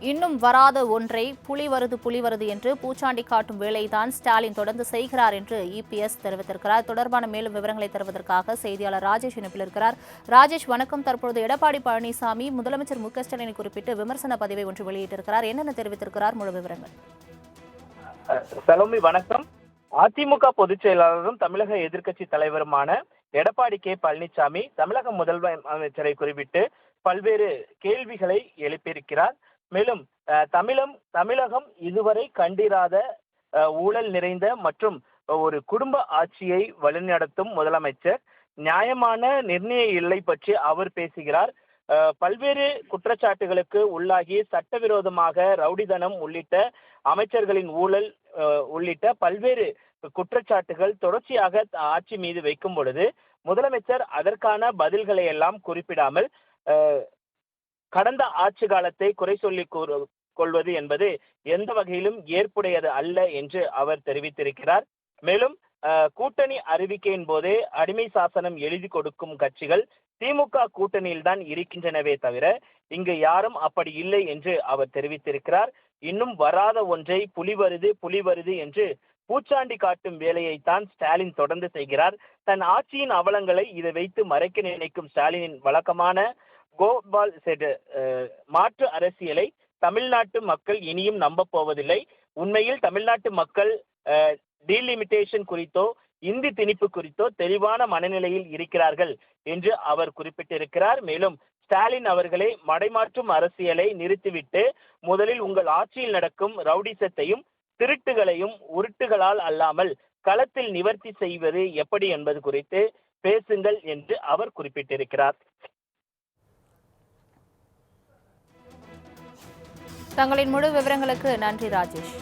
இன்னும் வராத ஒன்றை புலி வருது புலி வருது என்று பூச்சாண்டி காட்டும் வேலைதான் ஸ்டாலின் தொடர்ந்து செய்கிறார் என்று இபிஎஸ் தெரிவித்திருக்கிறார். தொடர்பான மேலும் விவரங்களை தருவதற்காக செய்தியாளர் ராஜேஷ் இணைப்பில் இருக்கிறார். ராஜேஷ் வணக்கம். தற்பொழுது எடப்பாடி பழனிசாமி முதலமைச்சர் மு க ஸ்டாலினை குறிப்பிட்டு விமர்சன பதிவை ஒன்று வெளியிட்டிருக்கிறார். என்னென்ன தெரிவித்திருக்கிறார்? முழு விவரங்கள். சலோமி வணக்கம். அதிமுக பொதுச் செயலாளரும் தமிழக எதிர்க்கட்சி தலைவருமான எடப்பாடி கே. பழனிசாமி தமிழக முதல்வர் அமைச்சரை குறிப்பிட்டு பல்வேறு கேள்விகளை எழுப்பியிருக்கிறார். மேலும் தமிழம் தமிழகம் இதுவரை கண்டிராத ஊழல் நிறைந்த மற்றும் ஒரு குடும்ப ஆட்சியை வழிநடத்தும் முதலமைச்சர் நியாயமான நிர்ணய இல்லை பற்றி அவர் பேசுகிறார். பல்வேறு குற்றச்சாட்டுகளுக்கு உள்ளாகி சட்டவிரோதமாக ரவுடிதனம் உள்ளிட்ட அமைச்சர்களின் ஊழல் உள்ளிட்ட பல்வேறு குற்றச்சாட்டுகள் தொடர்ச்சியாக ஆட்சி மீது வைக்கும் பொழுது முதலமைச்சர் அதற்கான பதில்களை எல்லாம் குறிப்பிடாமல் கடந்த ஆட்சி காலத்தை குறை சொல்லி கூறு கொள்வது என்பது எந்த வகையிலும் ஏற்புடையது அல்ல என்று அவர் தெரிவித்திருக்கிறார். மேலும் கூட்டணி அறிவிக்கையின் போதே அடிமை சாசனம் எழுதி கொடுக்கும் கட்சிகள் திமுக கூட்டணியில் தான் இருக்கின்றனவே தவிர இங்கு யாரும் அப்படி இல்லை என்று அவர் தெரிவித்திருக்கிறார். இன்னும் வராத ஒன்றை புலி வருது புலி வருது என்று பூச்சாண்டி காட்டும் வேலையைத்தான் ஸ்டாலின் தொடர்ந்து செய்கிறார். தன் ஆட்சியின் அவலங்களை இதை வைத்து மறைக்க நினைக்கும் ஸ்டாலினின் வழக்கமான கோபால் செட் மாற்று அரசியலை தமிழ்நாட்டு மக்கள் இனியும் நம்ப போவதில்லை உண்மையில் தமிழ்நாட்டு மக்கள் டீலிமிட்டேஷன் குறித்தோ இந்தி திணிப்பு குறித்தோ தெளிவான மனநிலையில் இருக்கிறார்கள் என்று அவர் குறிப்பிட்டிருக்கிறார். மேலும் ஸ்டாலின் அவர்களை மடைமாற்றும் அரசியலை நிறுத்திவிட்டு முதலில் உங்கள் ஆட்சியில் நடக்கும் ரவுடிசத்தையும் திருட்டுகளையும் உருட்டுகளால் அல்லாமல் களத்தில் நிவர்த்தி செய்வது எப்படி என்பது குறித்து பேசுங்கள் என்று அவர் குறிப்பிட்டிருக்கிறார். தங்களின் முழு விவரங்களுக்கு நன்றி ராஜேஷ்.